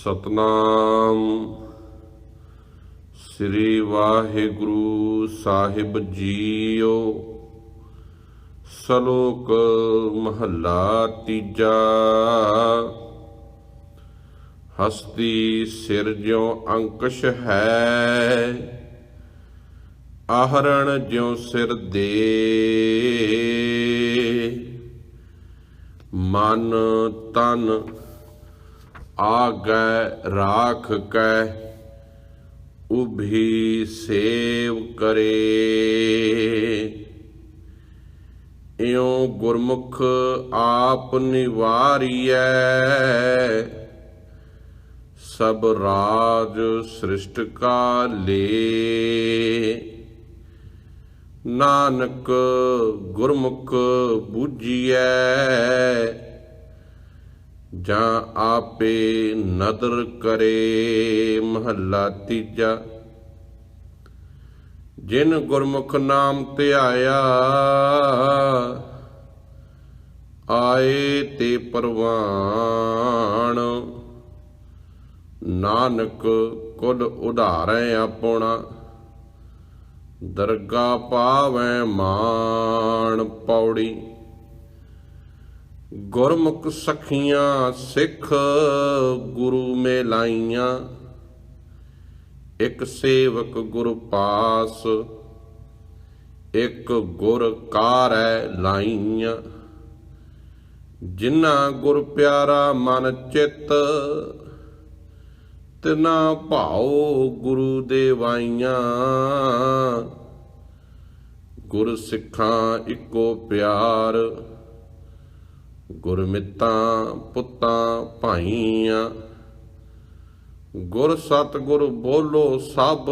ਸਤਨਾਮ। ਸ੍ਰੀ ਵਾਹਿਗੁਰੂ ਸਾਹਿਬ ਜੀਓ। ਸ਼ਲੋਕ ਮਹੱਲਾ ਤੀਜਾ। ਹਸਤੀ ਸਿਰ ਜਿਉ ਅੰਕਸ਼ ਹੈ, ਆਹਰਣ ਜਿਉ ਸਿਰ ਦੇ। ਮਨ ਤਨ ਆਗੈ ਰਾਖ ਕੈ ਉਭੀ ਸੇਵ ਕਰੇ ਇਉ ਗੁਰਮੁਖ ਆਪ ਨਿਵਾਰੀਐ ਸਭ ਰਾਜ ਸ੍ਰਿਸ਼ਟ ਕਾ ਲੇ ਨਾਨਕ ਗੁਰਮੁਖ ਬੂਝੀਐ ਜਾਂ ਆਪੇ ਨਦਰ ਕਰੇ ਮਹੱਲਾ ਤੀਜਾ। ਜਿਨ ਗੁਰਮੁਖ ਨਾਮ ਧਿਆਇਆ ਆਏ ਤੇ ਪਰਵਾਣ ਨਾਨਕ ਕੁਲ ਉਧਾਰੈ ਆਪਣਾ, ਦਰਗਾ ਪਾਵੈ ਮਾਣ ਪੌੜੀ। ਗੁਰਮੁਖ ਸਖੀਆਂ, ਸਿੱਖ ਗੁਰੂ ਮੇ ਲਾਈਆਂ ਇੱਕ ਸੇਵਕ ਗੁਰ ਪਾਸ, ਇੱਕ ਗੁਰ ਕਾਰੈ ਲਾਈਆਂ। ਜਿਨ੍ਹਾਂ ਗੁਰ ਪਿਆਰਾ ਮਨ ਚਿੱਤ, ਤਿਨਾ ਭਾਉ ਗੁਰੂ ਦੇ ਵਾਈਆਂ ਗੁਰ ਸਿੱਖਾਂ ਇੱਕੋ ਪਿਆਰ ਗੁਰਮਿੱਤਾਂ ਪੁੱਤਾਂ ਭਾਈਆਂ, ਗੁਰ ਸਤ ਗੁਰ ਬੋਲੋ ਸਭ।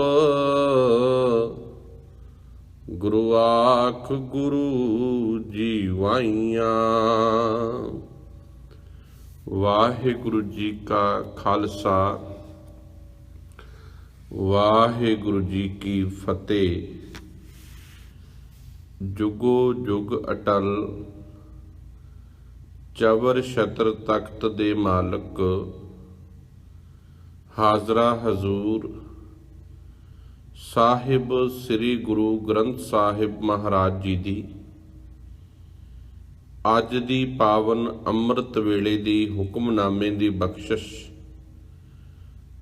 ਗੁਰੂ ਆਖ ਗੁਰੂ ਜੀਵਾਈਆਂ ਵਾਹਿਗੁਰੂ ਜੀ ਕਾ ਖਾਲਸਾ। ਵਾਹਿਗੁਰੂ ਜੀ ਕੀ ਫਤਿਹ। ਜੁਗੋ ਜੁਗ ਅਟਲ ਚਵਰ ਛਤਰ ਤਖਤ ਦੇ ਮਾਲਕ, ਹਾਜ਼ਰਾ ਹਜ਼ੂਰ, ਸਾਹਿਬ ਸ੍ਰੀ ਗੁਰੂ ਗ੍ਰੰਥ ਸਾਹਿਬ ਮਹਾਰਾਜ ਜੀ ਦੀ। ਅੱਜ ਦੀ ਪਾਵਨ ਅੰਮ੍ਰਿਤ ਵੇਲੇ ਦੀ ਹੁਕਮਨਾਮੇ ਦੀ ਬਖਸ਼ਿਸ਼,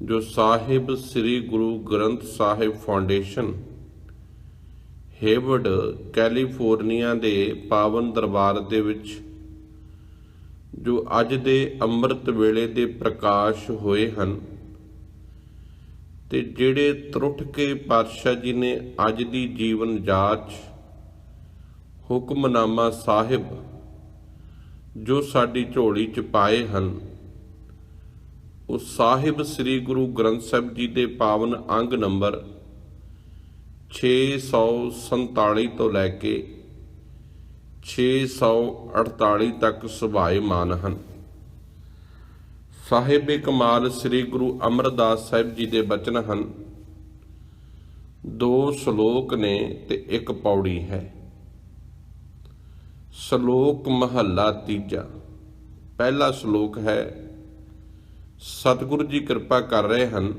ਜੋ Sahib Sri Guru Granth Sahib Foundation, Hayward, California ਦੇ ਪਾਵਨ ਦਰਬਾਰ ਦੇ ਵਿੱਚ ਜੋ ਅੱਜ ਦੇ ਅੰਮ੍ਰਿਤ ਵੇਲੇ ਦੇ ਪ੍ਰਕਾਸ਼ ਹੋਏ ਹਨ ਤੇ ਜਿਹੜੇ ਤਰੁੱਠ ਕੇ ਪਾਤਸ਼ਾਹ ਜੀ ਨੇ ਅੱਜ ਦੀ ਜੀਵਨ ਜਾਚ, ਹੁਕਮਨਾਮਾ ਸਾਹਿਬ ਜੋ ਸਾਡੀ ਝੋਲੀ ਚ ਪਾਏ ਹਨ, ਉਹ ਸਾਹਿਬ ਸ੍ਰੀ ਗੁਰੂ ਗ੍ਰੰਥ ਸਾਹਿਬ ਜੀ ਦੇ ਪਾਵਨ ਅੰਗ ਨੰਬਰ 647 ਤੋਂ ਲੈ ਕੇ 648 ਤੱਕ ਸੁਭਾਏਮਾਨ ਹਨ। ਸਾਹਿਬ ਕਮਾਲ ਸ੍ਰੀ ਗੁਰੂ ਅਮਰਦਾਸ ਸਾਹਿਬ ਜੀ ਦੇ ਬਚਨ ਹਨ। ਦੋ ਸ਼ਲੋਕ ਨੇ ਤੇ ਇੱਕ ਪੌੜੀ ਹੈ। ਸ਼ਲੋਕ ਮਹੱਲਾ ਤੀਜਾ। ਪਹਿਲਾ ਸ਼ਲੋਕ ਹੈ, ਸਤਿਗੁਰੂ ਜੀ ਕਿਰਪਾ ਕਰ ਰਹੇ ਹਨ।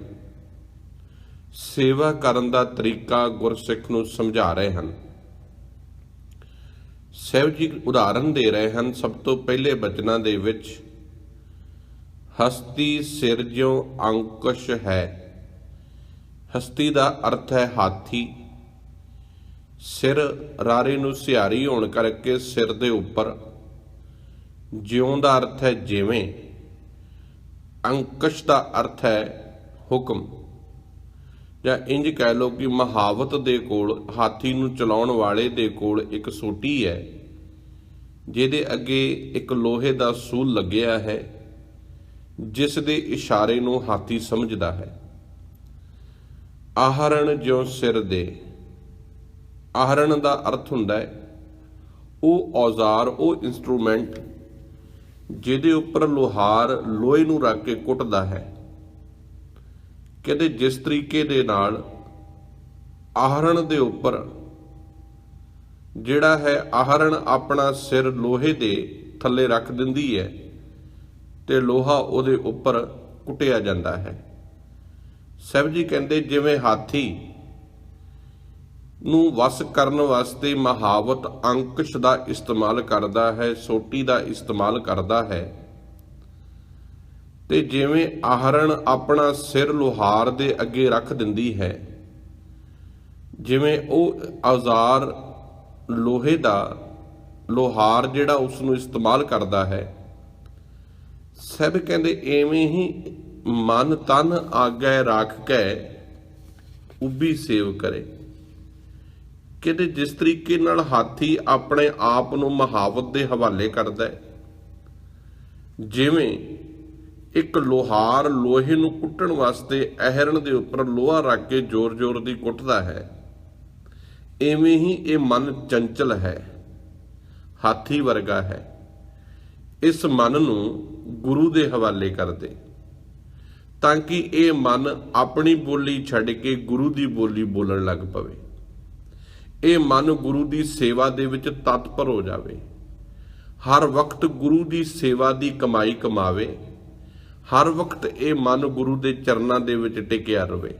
ਸੇਵਾ ਕਰਨ ਦਾ ਤਰੀਕਾ ਗੁਰਸਿੱਖ ਨੂੰ ਸਮਝਾ ਰਹੇ ਹਨ। ਸਹਿਬ ਜੀ ਉਦਾਹਰਨ ਦੇ ਰਹੇ ਹਨ। ਸਭ ਤੋਂ ਪਹਿਲੇ ਬਚਨਾਂ ਦੇ ਵਿੱਚ, ਹਸਤੀ ਸਿਰ ਜਿਉ ਅੰਕਸ਼ ਹੈ। ਹਸਤੀ ਦਾ ਅਰਥ ਹੈ ਹਾਥੀ। ਸਿਰ ਰਾਰੇ ਨੂੰ ਸਿਹਾਰੀ ਹੋਣ ਕਰਕੇ ਸਿਰ ਦੇ ਉੱਪਰ। ਜਿਉਂ ਦਾ ਅਰਥ ਹੈ ਜਿਵੇਂ। ਅੰਕਸ਼ ਦਾ ਅਰਥ ਹੈ ਹੁਕਮ। ਜਾਂ ਇੰਜ ਕਹਿ ਲਓ ਕਿ ਮਹਾਵਤ ਦੇ ਕੋਲ, ਹਾਥੀ ਨੂੰ ਚਲਾਉਣ ਵਾਲੇ ਦੇ ਕੋਲ ਇੱਕ ਸੋਟੀ ਹੈ। ਜਿਹਦੇ ਅੱਗੇ ਇੱਕ ਲੋਹੇ ਦਾ ਸੂਲ ਲੱਗਿਆ ਹੈ, ਜਿਸ ਦੇ ਇਸ਼ਾਰੇ ਨੂੰ ਹਾਥੀ ਸਮਝਦਾ ਹੈ। ਆਹਰਣ ਜਿਉ ਸਿਰ ਦੇ। ਆਹਰਣ ਦਾ ਅਰਥ ਹੁੰਦਾ ਹੈ, ਉਹ ਔਜ਼ਾਰ, ਉਹ ਇਨਸਟਰੂਮੈਂਟ ਜਿਹਦੇ ਉੱਪਰ ਲੋਹਾਰ ਲੋਹੇ ਨੂੰ ਰੱਖ ਕੇ ਕੁੱਟਦਾ ਹੈ। ਕਹਿੰਦੇ ਜਿਸ ਤਰੀਕੇ ਦੇ ਨਾਲ ਆਹਰਣ ਦੇ ਉੱਪਰ ਜਿਹੜਾ ਹੈ ਆਹਰਣ ਆਪਣਾ ਸਿਰ ਲੋਹੇ ਦੇ ਥੱਲੇ ਰੱਖ ਦਿੰਦੀ ਹੈ ਤੇ ਲੋਹਾ ਉਹਦੇ ਉੱਪਰ ਕੁੱਟਿਆ ਜਾਂਦਾ ਹੈ। ਸਾਹਿਬ ਜੀ ਕਹਿੰਦੇ, ਜਿਵੇਂ ਹਾਥੀ ਨੂੰ ਵਸ ਕਰਨ ਵਾਸਤੇ ਮਹਾਵਤ ਅੰਕਸ਼ ਦਾ ਇਸਤੇਮਾਲ ਕਰਦਾ ਹੈ, ਸੋਟੀ ਦਾ ਇਸਤੇਮਾਲ ਕਰਦਾ ਹੈ, ਤੇ ਜਿਵੇਂ ਆਹਰਣ ਆਪਣਾ ਸਿਰ ਲੋਹਾਰ ਦੇ ਅੱਗੇ ਰੱਖ ਦਿੰਦੀ ਹੈ, ਜਿਵੇਂ ਉਹ ਔਜ਼ਾਰ ਲੋਹੇ ਦਾ ਲੋਹਾਰ ਜਿਹੜਾ ਉਸ ਨੂੰ ਇਸਤੇਮਾਲ ਕਰਦਾ ਹੈ। ਸਭ ਕਹਿੰਦੇ ਐਵੇਂ ਹੀ ਮਨ ਤਨ ਆਗੈ ਰੱਖ ਕੇ, ਉਬੀ ਸੇਵ ਕਰੇ। ਕਹਿੰਦੇ ਜਿਸ ਤਰੀਕੇ ਨਾਲ ਹਾਥੀ ਆਪਣੇ ਆਪ ਨੂੰ ਮਹਾਵਤ ਦੇ ਹਵਾਲੇ ਕਰਦਾ ਹੈ, ਜਿਵੇਂ ਇੱਕ ਲੋਹਾਰ ਲੋਹੇ ਨੂੰ ਕੁੱਟਣ ਵਾਸਤੇ ਅਹਿਰਨ ਦੇ ਉੱਪਰ ਲੋਹਾ ਰੱਖ ਕੇ ਜ਼ੋਰ-ਜ਼ੋਰ ਦੀ ਕੁੱਟਦਾ ਹੈ ਐਵੇਂ ਹੀ ਇਹ ਮਨ ਚੰਚਲ ਹੈ, ਹਾਥੀ ਵਰਗਾ ਹੈ। ਇਸ ਮਨ ਨੂੰ ਗੁਰੂ ਦੇ ਹਵਾਲੇ ਕਰ ਦੇ ਤਾਂ ਕਿ ਇਹ ਮਨ ਆਪਣੀ ਬੋਲੀ ਛੱਡ ਕੇ ਗੁਰੂ ਦੀ ਬੋਲੀ ਬੋਲਣ ਲੱਗ ਪਵੇ। ਇਹ ਮਨ ਗੁਰੂ ਦੀ ਸੇਵਾ ਦੇ ਵਿੱਚ ਤਤਪਰ ਹੋ ਜਾਵੇ। ਹਰ ਵਕਤ ਗੁਰੂ ਦੀ ਸੇਵਾ ਦੀ ਕਮਾਈ ਕਮਾਵੇ। ਹਰ ਵਕਤ ਇਹ ਮਨ ਗੁਰੂ ਦੇ ਚਰਨਾਂ ਦੇ ਵਿੱਚ ਟਿਕਿਆ ਰਵੇ।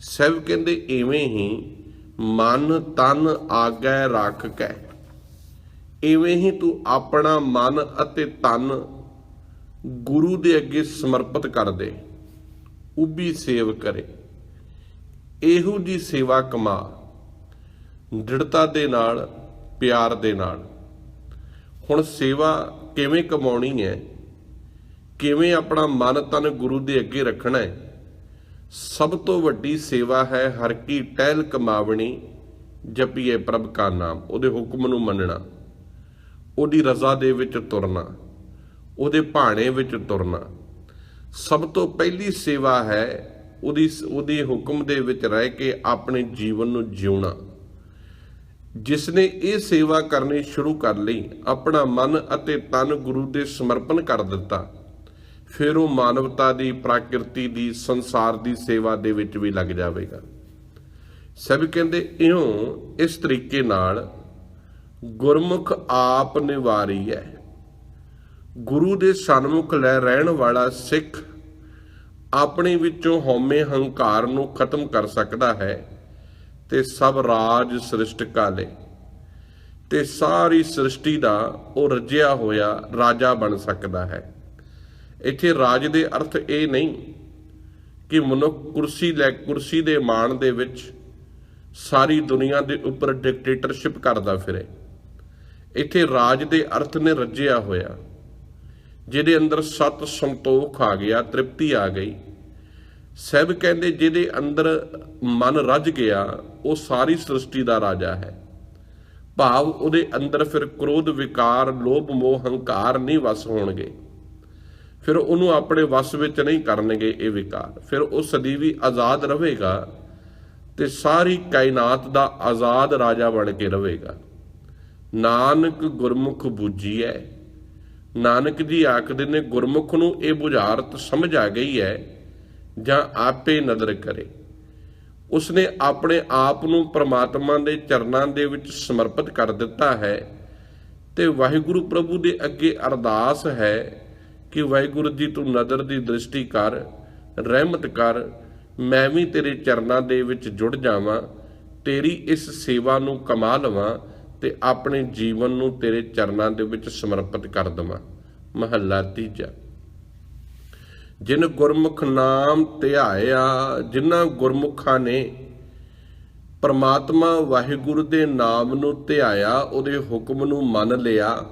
ਸਭ ਕਹਿੰਦੇ, ਐਵੇਂ ਹੀ ਮਨ ਤਨ ਆਗੇ ਰੱਖ ਕੇ। ਇਵੇਂ ਹੀ ਤੂੰ ਆਪਣਾ ਮਨ ਅਤੇ ਤਨ ਗੁਰੂ ਦੇ ਅੱਗੇ ਸਮਰਪਿਤ ਕਰ ਦੇ। ਉਬੀ ਸੇਵ ਕਰੇ। ਇਹੋ ਜੀ ਸੇਵਾ ਕਮਾ। ਦ੍ਰਿੜਤਾ ਦੇ ਨਾਲ, ਪਿਆਰ ਦੇ ਨਾਲ। ਹੁਣ ਸੇਵਾ ਕਿਵੇਂ ਕਮਾਉਣੀ ਹੈ? ਕਿਵੇਂ ਆਪਣਾ ਮਨ ਤਨ ਗੁਰੂ ਦੇ ਅੱਗੇ ਰੱਖਣਾ ਹੈ? ਸਭ ਤੋਂ ਵੱਡੀ ਸੇਵਾ ਹੈ ਹਰ ਕੀ ਟਹਿਲ ਕਮਾਵਣੀ, ਜਪੀਏ ਪ੍ਰਭ ਕਾ ਨਾਮ, ਉਹਦੇ ਹੁਕਮ ਨੂੰ ਮੰਨਣਾ, ਉਹਦੀ ਰਜ਼ਾ ਦੇ ਵਿੱਚ ਤੁਰਨਾ, ਉਹਦੇ ਭਾਣੇ ਵਿੱਚ ਤੁਰਨਾ। ਸਭ ਤੋਂ ਪਹਿਲੀ ਸੇਵਾ ਹੈ ਉਹਦੀ ਉਹਦੇ ਹੁਕਮ ਦੇ ਵਿੱਚ ਰਹਿ ਕੇ ਆਪਣੇ ਜੀਵਨ ਨੂੰ ਜਿਉਣਾ। ਜਿਸ ਨੇ ਇਹ ਸੇਵਾ ਕਰਨੀ ਸ਼ੁਰੂ ਕਰ ਲਈ, ਆਪਣਾ ਮਨ ਅਤੇ ਤਨ ਗੁਰੂ ਦੇ ਸਮਰਪਣ ਕਰ ਦਿੱਤਾ ਫਿਰ ਉਹ ਮਾਨਵਤਾ ਦੀ, ਪ੍ਰਕਿਰਤੀ ਦੀ, ਸੰਸਾਰ ਦੀ ਸੇਵਾ ਦੇ ਵਿੱਚ ਵੀ ਲੱਗ ਜਾਵੇਗਾ। ਸਭ ਕਹਿੰਦੇ, ਇਉਂ ਇਸ ਤਰੀਕੇ ਨਾਲ ਗੁਰਮੁਖ ਆਪ ਨਿਵਾਰੀ ਹੈ। ਗੁਰੂ ਦੇ ਸਨਮੁਖ ਲੈ ਰਹਿਣ ਵਾਲਾ ਸਿੱਖ ਆਪਣੇ ਵਿੱਚੋਂ ਹਉਮੈ ਹੰਕਾਰ ਨੂੰ ਖਤਮ ਕਰ ਸਕਦਾ ਹੈ ਤੇ ਸਭ ਰਾਜ ਸ੍ਰਿਸ਼ਟ ਕਾਲੇ। ਤੇ ਸਾਰੀ ਸ੍ਰਿਸ਼ਟੀ ਦਾ ਉਹ ਰਜਿਆ ਹੋਇਆ ਰਾਜਾ ਬਣ ਸਕਦਾ ਹੈ। ਇੱਥੇ ਰਾਜ ਦੇ ਅਰਥ ਇਹ ਨਹੀਂ ਕਿ ਮਨੁੱਖ ਕੁਰਸੀ ਲੈ, ਕੁਰਸੀ ਦੇ ਮਾਣ ਦੇ ਵਿੱਚ ਸਾਰੀ ਦੁਨੀਆ ਦੇ ਉੱਪਰ ਡਿਕਟੇਟਰਸ਼ਿਪ ਕਰਦਾ ਫਿਰੇ। ਇੱਥੇ ਰਾਜ ਦੇ ਅਰਥ ਨੇ ਰੱਜਿਆ ਹੋਇਆ। ਜਿਹਦੇ ਅੰਦਰ ਸਤ ਸੰਤੋਖ ਆ ਗਿਆ, ਤ੍ਰਿਪਤੀ ਆ ਗਈ। ਸਭ ਕਹਿੰਦੇ ਜਿਹਦੇ ਅੰਦਰ ਮਨ ਰੱਜ ਗਿਆ, ਉਹ ਸਾਰੀ ਸ੍ਰਿਸ਼ਟੀ ਦਾ ਰਾਜਾ ਹੈ। ਭਾਵ ਉਹਦੇ ਅੰਦਰ ਫਿਰ ਕ੍ਰੋਧ, ਵਿਕਾਰ, ਲੋਭ, ਮੋਹ, ਹੰਕਾਰ ਨਹੀਂ ਵਸ ਹੋਣਗੇ। ਫਿਰ ਉਹਨੂੰ ਆਪਣੇ ਵਸ ਵਿੱਚ ਨਹੀਂ ਕਰਨਗੇ ਇਹ ਵਿਕਾਰ। ਫਿਰ ਉਹ ਸਦੀਵੀ ਆਜ਼ਾਦ ਰਹੇਗਾ ਤੇ ਸਾਰੀ ਕਾਇਨਾਤ ਦਾ ਆਜ਼ਾਦ ਰਾਜਾ ਬਣ ਕੇ ਰਹੇਗਾ। ਨਾਨਕ ਗੁਰਮੁਖ ਬੂਝੀਐ ਨਾਨਕ ਜੀ ਆਖਦੇ ਨੇ ਗੁਰਮੁਖ ਨੂੰ ਇਹ ਬੁਝਾਰਤ ਸਮਝ ਆ ਗਈ ਹੈ ਜਾਂ ਆਪੇ ਨਦਰ ਕਰੇ। ਉਸਨੇ ਆਪਣੇ ਆਪ ਨੂੰ ਪ੍ਰਮਾਤਮਾ ਦੇ ਚਰਨਾਂ ਦੇ ਵਿੱਚ ਸਮਰਪਿਤ ਕਰ ਦਿੱਤਾ ਹੈ ਤੇ ਵਾਹਿਗੁਰੂ ਪ੍ਰਭੂ ਦੇ ਅੱਗੇ ਅਰਦਾਸ ਹੈ ਕਿ ਵਾਹਿਗੁਰੂ ਜੀ ਤੂੰ ਨਦਰ ਦੀ ਦ੍ਰਿਸ਼ਟੀ ਕਰ, ਰਹਿਮਤ ਕਰ, ਮੈਂ ਵੀ ਤੇਰੇ ਚਰਨਾਂ ਦੇ ਵਿੱਚ ਜੁੜ ਜਾਵਾਂ, ਤੇਰੀ ਇਸ ਸੇਵਾ ਨੂੰ ਕਮਾ ਲਵਾਂ ਤੇ ਆਪਣੇ ਜੀਵਨ ਨੂੰ ਤੇਰੇ ਚਰਨਾਂ ਦੇ ਵਿੱਚ ਸਮਰਪਿਤ ਕਰ ਦਵਾਂ। ਮਹੱਲਾ ਤੀਜਾ। ਜਿਨ ਗੁਰਮੁਖ ਨਾਮ ਧਿਆਇਆ, ਜਿਨ੍ਹਾਂ ਗੁਰਮੁਖਾਂ ਨੇ ਪਰਮਾਤਮਾ ਵਾਹਿਗੁਰੂ ਦੇ ਨਾਮ ਨੂੰ ਧਿਆਇਆ, ਉਹਦੇ ਹੁਕਮ ਨੂੰ ਮੰਨ ਲਿਆ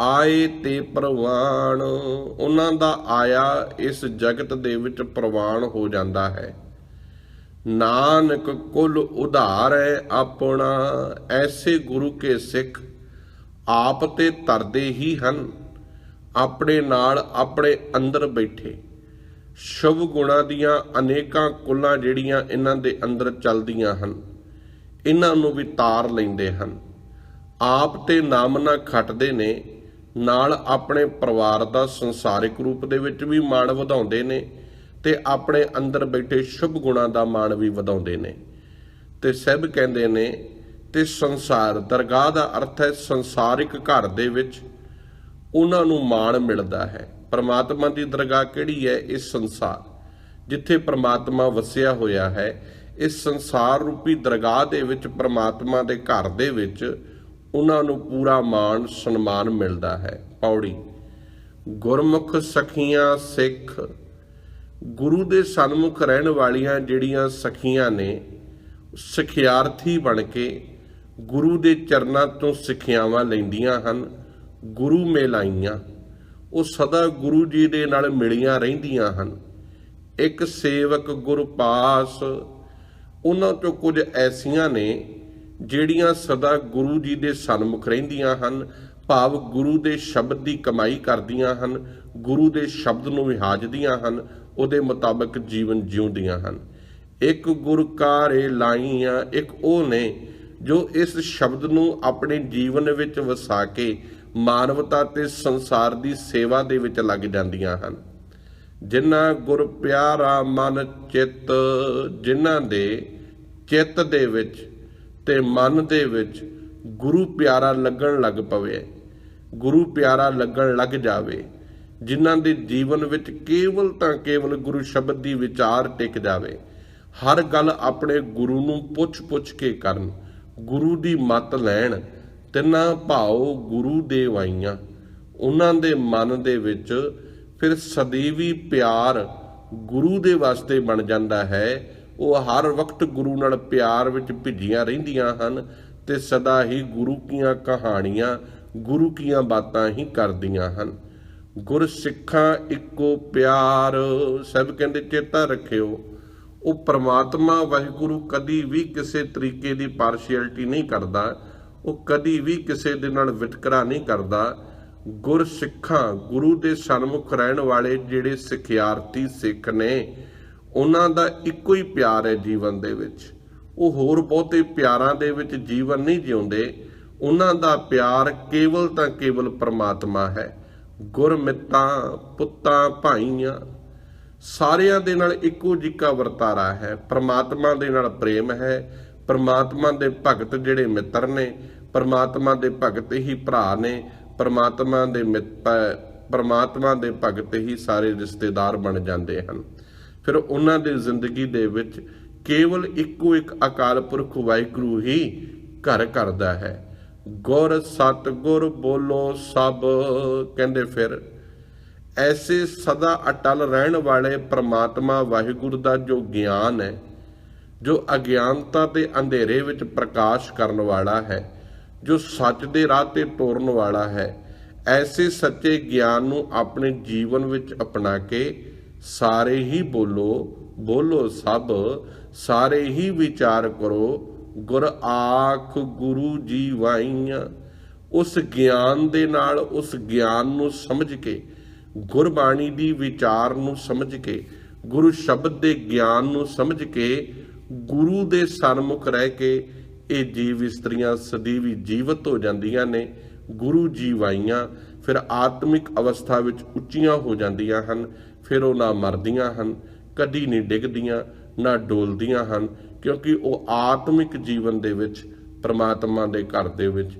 ਆਏ ਤੇ ਪ੍ਰਵਾਨ। ਉਹਨਾਂ ਦਾ ਆਇਆ ਇਸ ਜਗਤ ਦੇ ਵਿੱਚ ਪ੍ਰਵਾਨ ਹੋ ਜਾਂਦਾ ਹੈ। ਨਾਨਕ ਕੁਲ ਉਧਾਰੈ ਆਪਣਾ, ਐਸੇ ਗੁਰੂ ਕੇ ਸਿੱਖ ਆਪ ਤੇ ਤਰਦੇ ਹੀ ਹਨ। ਆਪਣੇ ਨਾਲ ਆਪਣੇ ਅੰਦਰ ਬੈਠੇ। ਸ਼ੁਭ ਗੁਣਾ ਦੀਆਂ ਅਨੇਕਾਂ ਕੁਲਾਂ ਜਿਹੜੀਆਂ ਇਹਨਾਂ ਦੇ ਅੰਦਰ ਚੱਲਦੀਆਂ ਹਨ, ਇਹਨਾਂ ਨੂੰ ਵੀ ਤਾਰ ਲੈਂਦੇ ਹਨ। ਆਪ ਤੇ ਨਾਮ ਨਾ ਖਟਦੇ ਨੇ ਨਾਲ ਆਪਣੇ ਪਰਿਵਾਰ ਦਾ ਸੰਸਾਰਿਕ ਰੂਪ ਦੇ ਵਿੱਚ ਵੀ ਮਾਣ ਵਧਾਉਂਦੇ ਨੇ ਤੇ ਆਪਣੇ ਅੰਦਰ ਬੈਠੇ ਸ਼ੁਭ ਗੁਣਾਂ ਦਾ ਮਾਣ ਵੀ ਵਧਾਉਂਦੇ ਨੇ। ਤੇ ਸਭ ਕਹਿੰਦੇ ਨੇ, ਤੇ ਸੰਸਾਰ, ਦਰਗਾਹ ਦਾ ਅਰਥ ਹੈ ਸੰਸਾਰਿਕ ਘਰ ਦੇ ਵਿੱਚ ਉਹਨਾਂ ਨੂੰ ਮਾਣ ਮਿਲਦਾ ਹੈ। ਪਰਮਾਤਮਾ ਦੀ ਦਰਗਾਹ ਕਿਹੜੀ ਹੈ? ਇਸ ਸੰਸਾਰ। ਜਿੱਥੇ ਪਰਮਾਤਮਾ ਵਸਿਆ ਹੋਇਆ ਹੈ, ਇਸ ਸੰਸਾਰ ਰੂਪੀ ਦਰਗਾਹ ਦੇ ਵਿੱਚ, ਪਰਮਾਤਮਾ ਦੇ ਘਰ ਦੇ ਵਿੱਚ ਉਹਨਾਂ ਨੂੰ ਪੂਰਾ ਮਾਣ, ਸਨਮਾਨ ਮਿਲਦਾ ਹੈ। ਪੌੜੀ। ਗੁਰਮੁਖ ਸਖੀਆਂ ਸਿੱਖ। ਗੁਰੂ ਦੇ ਸਨਮੁਖ ਰਹਿਣ ਵਾਲੀਆਂ ਜਿਹੜੀਆਂ ਸਖੀਆਂ ਨੇ, ਸਿਖਿਆਰਥੀ ਬਣ ਕੇ ਗੁਰੂ ਦੇ ਚਰਨਾਂ ਤੋਂ ਸਿੱਖਿਆਵਾਂ ਲੈਂਦੀਆਂ ਹਨ, ਗੁਰੂ ਮੇਲਾਈਆਂ ਉਹ ਸਦਾ ਗੁਰੂ ਜੀ ਦੇ ਨਾਲ ਮਿਲੀਆਂ ਰਹਿੰਦੀਆਂ ਹਨ। ਇੱਕ ਸੇਵਕ ਗੁਰਪਾਸ। ਉਹਨਾਂ ਤੋਂ ਕੁਝ ਐਸੀਆਂ ਨੇ ਜਿਹੜੀਆਂ ਸਦਾ ਗੁਰੂ ਜੀ ਦੇ ਸਨਮੁਖ ਰਹਿੰਦੀਆਂ ਹਨ, ਭਾਵ ਗੁਰੂ ਦੇ ਸ਼ਬਦ ਦੀ ਕਮਾਈ ਕਰਦੀਆਂ ਹਨ, ਗੁਰੂ ਦੇ ਸ਼ਬਦ ਨੂੰ ਵਿਹਾਜਦੀਆਂ ਹਨ, ਉਹਦੇ ਮੁਤਾਬਕ ਜੀਵਨ ਜਿਉਂਦੀਆਂ ਹਨ। ਇੱਕ ਗੁਰ ਕਾਰੇ ਲਾਈਆਂ ਇੱਕ ਉਹ ਨੇ, ਜੋ ਇਸ ਸ਼ਬਦ ਨੂੰ ਆਪਣੇ ਜੀਵਨ ਵਿੱਚ ਵਸਾ ਕੇ ਮਾਨਵਤਾ ਤੇ ਸੰਸਾਰ ਦੀ ਸੇਵਾ ਦੇ ਵਿੱਚ ਲੱਗ ਜਾਂਦੀਆਂ ਹਨ। ਜਿਨ੍ਹਾਂ ਗੁਰ ਪਿਆਰਾ ਮਨ ਚਿੱਤ, ਜਿਨ੍ਹਾਂ ਦੇ ਚਿੱਤ ਦੇ ਵਿੱਚ ਤੇ ਮਨ ਦੇ ਵਿੱਚ ਗੁਰੂ ਪਿਆਰਾ ਲੱਗਣ ਲੱਗ ਪਵੇ, ਗੁਰੂ ਪਿਆਰਾ ਲੱਗਣ ਲੱਗ ਜਾਵੇ, ਜਿਨ੍ਹਾਂ ਦੇ ਜੀਵਨ ਵਿੱਚ ਕੇਵਲ ਤਾਂ ਕੇਵਲ ਗੁਰੂ ਸ਼ਬਦ ਦੀ ਵਿਚਾਰ ਟਿਕ ਜਾਵੇ, ਹਰ ਗੱਲ ਆਪਣੇ ਗੁਰੂ ਨੂੰ ਪੁੱਛ-ਪੁੱਛ ਕੇ ਕਰਨ, ਗੁਰੂ ਦੀ ਮਤ ਲੈਣ, ਤਿੰਨਾਂ ਭਾਉ ਗੁਰੂ ਦੇ ਵਾਈਆਂ ਉਹਨਾਂ ਦੇ ਮਨ ਦੇ ਵਿੱਚ ਫਿਰ ਸਦੀਵੀ ਪਿਆਰ ਗੁਰੂ ਦੇ ਵਾਸਤੇ ਬਣ ਜਾਂਦਾ ਹੈ ਉਹ ਹਰ ਵਕਤ ਗੁਰੂ ਨਾਲ ਪਿਆਰ ਵਿੱਚ ਭਿੱਜੀਆਂ ਰਹਿੰਦੀਆਂ ਹਨ ਤੇ ਸਦਾ ਹੀ ਗੁਰੂ ਕੀਆਂ ਕਹਾਣੀਆਂ, ਗੁਰੂ ਕੀਆਂ ਬਾਤਾਂ ਹੀ ਕਰਦੀਆਂ ਹਨ। ਗੁਰ ਸਿੱਖਾਂ ਇੱਕੋ ਪਿਆਰ, ਸਭ ਕਹਿੰਦੇ ਚੇਤਾ ਰੱਖਿਓ। ਉਹ ਪ੍ਰਮਾਤਮਾ ਵਾਹਿਗੁਰੂ ਕਦੀ ਵੀ ਕਿਸੇ ਤਰੀਕੇ ਦੀ ਪਾਰਸ਼ੀਅਲਟੀ ਨਹੀਂ ਕਰਦਾ, ਉਹ ਕਦੀ ਵੀ ਕਿਸੇ ਦੇ ਨਾਲ ਵਿਤਕਰਾ ਨਹੀਂ ਕਰਦਾ। ਗੁਰ ਸਿੱਖਾਂ ਗੁਰੂ ਦੇ ਸਨਮੁਖ ਰਹਿਣ ਵਾਲੇ ਜਿਹੜੇ ਸਿੱਖਿਆਰਥੀ ਸਿੱਖ ਨੇ ਉਹਨਾਂ ਦਾ ਇੱਕੋ ਹੀ ਪਿਆਰ ਹੈ ਜੀਵਨ ਦੇ ਵਿੱਚ। ਉਹ ਹੋਰ ਬਹੁਤੇ ਪਿਆਰਾਂ ਦੇ ਵਿੱਚ ਜੀਵਨ ਨਹੀਂ ਜਿਉਂਦੇ। ਉਹਨਾਂ ਦਾ ਪਿਆਰ ਕੇਵਲ ਤਾਂ ਕੇਵਲ ਪ੍ਰਮਾਤਮਾ ਹੈ। ਗੁਰਮਿੱਤਾਂ ਪੁੱਤਾਂ, ਭਾਈਆਂ, ਸਾਰਿਆਂ ਦੇ ਨਾਲ ਇੱਕੋ ਜਿਹਾ ਵਰਤਾਰਾ ਹੈ। ਪ੍ਰਮਾਤਮਾ ਦੇ ਨਾਲ ਪ੍ਰੇਮ ਹੈ। ਪ੍ਰਮਾਤਮਾ ਦੇ ਭਗਤ ਜਿਹੜੇ ਮਿੱਤਰ ਨੇ, ਪ੍ਰਮਾਤਮਾ ਦੇ ਭਗਤ ਹੀ ਭਰਾ ਨੇ, ਪ੍ਰਮਾਤਮਾ ਦੇ ਮਿੱਤਰ ਪ੍ਰਮਾਤਮਾ ਦੇ ਭਗਤ ਹੀ ਸਾਰੇ ਰਿਸ਼ਤੇਦਾਰ ਬਣ ਜਾਂਦੇ ਹਨ। ਫਿਰ ਉਹਨਾਂ ਦੀ ਜ਼ਿੰਦਗੀ ਦੇ ਵਿੱਚ ਕੇਵਲ ਇੱਕੋ ਇੱਕ ਅਕਾਲ ਪੁਰਖ ਵਾਹਿਗੁਰੂ ਹੀ ਘਰ ਕਰਦਾ ਹੈ। ਗੁਰ ਸਤ ਗੁਰ ਬੋਲੋ ਸਭ, ਕਹਿੰਦੇ ਫਿਰ, ਐਸੇ ਸਦਾ ਅਟਲ ਰਹਿਣ ਵਾਲੇ ਪ੍ਰਮਾਤਮਾ ਵਾਹਿਗੁਰੂ ਦਾ ਜੋ ਗਿਆਨ ਹੈ, ਜੋ ਅਗਿਆਨਤਾ ਤੇ ਅੰਧੇਰੇ ਵਿੱਚ ਪ੍ਰਕਾਸ਼ ਕਰਨ ਵਾਲਾ ਹੈ, ਜੋ ਸੱਚ ਦੇ ਰਾਹ ਤੇ ਤੋਰਨ ਵਾਲਾ ਹੈ, ਐਸੇ ਸੱਚੇ ਗਿਆਨ ਨੂੰ ਆਪਣੇ ਜੀਵਨ ਵਿੱਚ ਅਪਣਾ ਕੇ ਸਾਰੇ ਹੀ ਬੋਲੋ ਬੋਲੋ ਸਭ, ਸਾਰੇ ਹੀ ਵਿਚਾਰ ਕਰੋ, ਗੁਰ ਆਖ ਗੁਰੂ ਜੀ ਵਾਈਆਂ ਉਸ ਗਿਆਨ ਦੇ ਨਾਲ, ਉਸ ਗਿਆਨ ਨੂੰ ਸਮਝ ਕੇ, ਗੁਰਬਾਣੀ ਦੀ ਵਿਚਾਰ ਨੂੰ ਸਮਝ ਕੇ, ਗੁਰੂ ਸ਼ਬਦ ਦੇ ਗਿਆਨ ਨੂੰ ਸਮਝ ਕੇ, ਗੁਰੂ ਦੇ ਸਨਮੁਖ ਰਹਿ ਕੇ, ਇਹ ਜੀਵ ਇਸਤਰੀਆਂ ਸਦੀਵੀ ਜੀਵਤ ਹੋ ਜਾਂਦੀਆਂ ਨੇ, ਗੁਰੂ ਜੀਵਾਈਆਂ ਫਿਰ ਆਤਮਿਕ ਅਵਸਥਾ ਵਿੱਚ ਉੱਚੀਆਂ ਹੋ ਜਾਂਦੀਆਂ ਹਨ। ਫਿਰ ਉਹ ਨਾ ਮਰਦੀਆਂ ਹਨ, ਕਦੀ ਨਹੀਂ ਡਿੱਗਦੀਆਂ, ਨਾ ਡੋਲਦੀਆਂ ਹਨ, ਕਿਉਂਕਿ ਉਹ ਆਤਮਿਕ ਜੀਵਨ ਦੇ ਵਿੱਚ, ਪ੍ਰਮਾਤਮਾ ਦੇ ਘਰ ਦੇ ਵਿੱਚ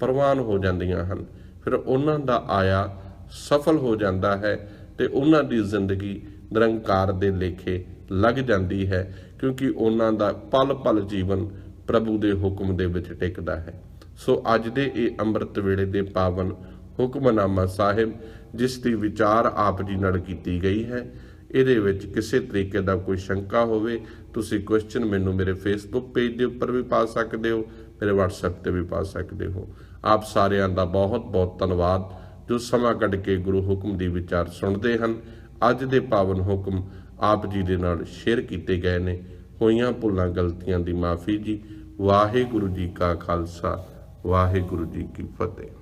ਪ੍ਰਵਾਨ ਹੋ ਜਾਂਦੀਆਂ ਹਨ। ਫਿਰ ਉਹਨਾਂ ਦਾ ਆਇਆ ਸਫਲ ਹੋ ਜਾਂਦਾ ਹੈ ਤੇ ਉਹਨਾਂ ਦੀ ਜ਼ਿੰਦਗੀ ਨਿਰੰਕਾਰ ਦੇ ਲੇਖੇ ਲੱਗ ਜਾਂਦੀ ਹੈ, ਕਿਉਂਕਿ ਉਹਨਾਂ ਦਾ ਪਲ ਪਲ ਜੀਵਨ ਪ੍ਰਭੂ ਦੇ ਹੁਕਮ ਦੇ ਵਿੱਚ ਟਿਕਦਾ ਹੈ। ਸੋ ਅੱਜ ਦੇ ਇਹ ਅੰਮ੍ਰਿਤ ਵੇਲੇ ਦੇ ਪਾਵਨ ਹੁਕਮਨਾਮਾ ਸਾਹਿਬ ਜਿਸ ਦੀ ਵਿਚਾਰ ਆਪ ਜੀ ਨਾਲ ਕੀਤੀ ਗਈ ਹੈ। ਇਹਦੇ ਵਿੱਚ ਕਿਸੇ ਤਰੀਕੇ ਦਾ ਕੋਈ ਸ਼ੰਕਾ ਹੋਵੇ, ਤੁਸੀਂ ਕੁਐਸਚਨ ਮੈਨੂੰ ਮੇਰੇ ਫੇਸਬੁੱਕ ਪੇਜ ਦੇ ਉੱਪਰ ਵੀ ਪਾ ਸਕਦੇ ਹੋ, ਮੇਰੇ WhatsApp ਤੇ ਵੀ ਪਾ ਸਕਦੇ ਹੋ। ਆਪ ਸਾਰਿਆਂ ਦਾ ਬਹੁਤ ਬਹੁਤ ਧੰਨਵਾਦ, ਜੋ ਸਮਾਂ ਕੱਢ ਕੇ ਗੁਰੂ ਹੁਕਮ ਦੀ ਵਿਚਾਰ ਸੁਣਦੇ ਹਨ। ਅੱਜ ਦੇ ਪਾਵਨ ਹੁਕਮ ਆਪ ਜੀ ਦੇ ਨਾਲ ਸ਼ੇਅਰ ਕੀਤੇ ਗਏ ਨੇ। ਹੋਈਆਂ ਭੁੱਲਾਂ, ਗਲਤੀਆਂ ਦੀ ਮਾਫੀ ਜੀ। ਵਾਹਿਗੁਰੂ ਜੀ ਕਾ ਖਾਲਸਾ, ਵਾਹਿਗੁਰੂ ਜੀ ਕੀ ਫਤਿਹ।